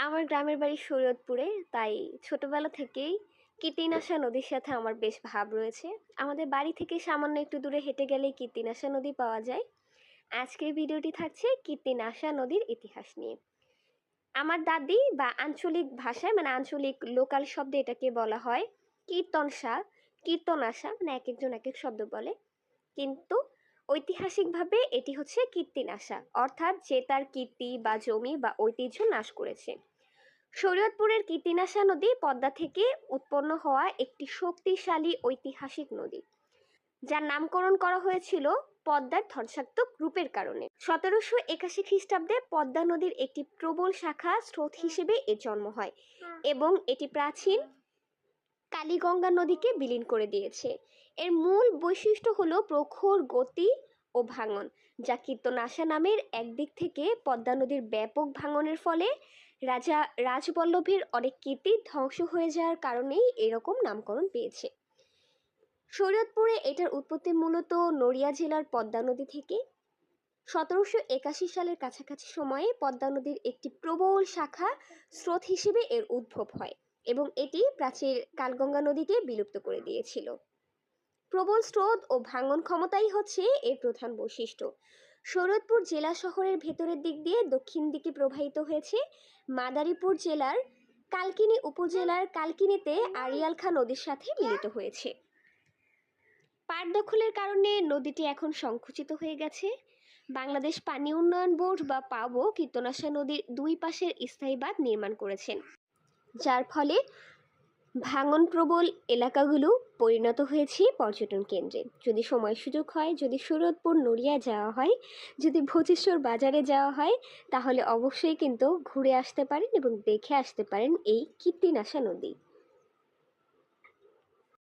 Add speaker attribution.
Speaker 1: আমার গ্রামের বাড়ি শরীয়তপুরে তাই ছোটবেলা থেকেই কীর্তিনাশা নদীর সাথে আমার বেশ ভাব রয়েছে। আমাদের বাড়ি থেকে সামান্য একটু দূরে হেঁটে গেলেই কীর্তিনাশা নদী পাওয়া যায়। আজকের ভিডিওটি থাকছে কীর্তিনাশা নদীর ইতিহাস নিয়ে। আমার দাদি বা আঞ্চলিক ভাষায় মানে আঞ্চলিক লোকাল শব্দে এটাকে বলা হয় কীর্তনসা, কীর্তনাশা মানে এক একজন এক এক শব্দ বলে। কিন্তু ঐতিহাসিকভাবে এটি হচ্ছে কীর্তিনাশা, অর্থাৎ যে তার কীর্তি বা জমি বা ঐতিহ্য নাশ করেছে। শরীয়তপুরের কীর্তিনাশা নদী পদ্মা থেকে উৎপন্ন হওয়া একটি শক্তিশালী ঐতিহাসিক নদী। যার নামকরণ করা হয়েছিল পদ্মার ধ্বংসাত্মক রূপের কারণে। সতেরোশো একাশি খ্রিস্টাব্দে পদ্মা নদীর একটি প্রবল শাখা স্রোত হিসেবে এর জন্ম হয় এবং এটি প্রাচীন কালীগঙ্গা নদীকে বিলীন করে দিয়েছে। এর মূল বৈশিষ্ট্য হলো প্রখর গতি ও ভাঙন, যা কীর্তনাশা নামের একদিক থেকে পদ্মা নদীর ব্যাপক ভাঙনের ফলে রাজা রাজবল্লভের অনেক কীর্তি ধ্বংস হয়ে যাওয়ার কারণেই এরকম নামকরণ পেয়েছে। শরীয়তপুরে এটার উৎপত্তি মূলত নড়িয়া জেলার পদ্মা নদী থেকে। সতেরোশো একাশি সালের কাছাকাছি সময়ে পদ্মা নদীর একটি প্রবল শাখা স্রোত হিসেবে এর উদ্ভব হয় এবং এটি প্রাচীর কালগঙ্গা নদীকে বিলুপ্ত করে দিয়েছিল। প্রবল স্রোত ও ভাঙন ক্ষমতাই হচ্ছে এর প্রধান বৈশিষ্ট্য। শরৎপুর জেলা শহরের ভেতরের দিক দিয়ে দক্ষিণ দিকে প্রবাহিত হয়েছে। মাদারীপুর জেলার কালকিনি উপজেলার কালকিনিতে আড়িয়ালখা নদীর সাথে মিলিত হয়েছে। পাট দখলের কারণে নদীটি এখন সংকুচিত হয়ে গেছে। বাংলাদেশ পানি উন্নয়ন বোর্ড বা পাবো কীর্তনাশা নদীর দুই পাশের স্থায়ী বাঁধ নির্মাণ করেছেন। যার ফলে ভাঙন প্রবল এলাকাগুলো পরিণত হয়েছে পর্যটন কেন্দ্রে। যদি সময় সুযোগ হয়, যদি সুরতপুর, নড়িয়া যাওয়া হয়, যদি ভোজেশ্বর বাজারে যাওয়া হয়, তাহলে অবশ্যই কিন্তু ঘুরে আসতে পারেন এবং দেখে আসতে পারেন এই কীর্তিনাশা নদী।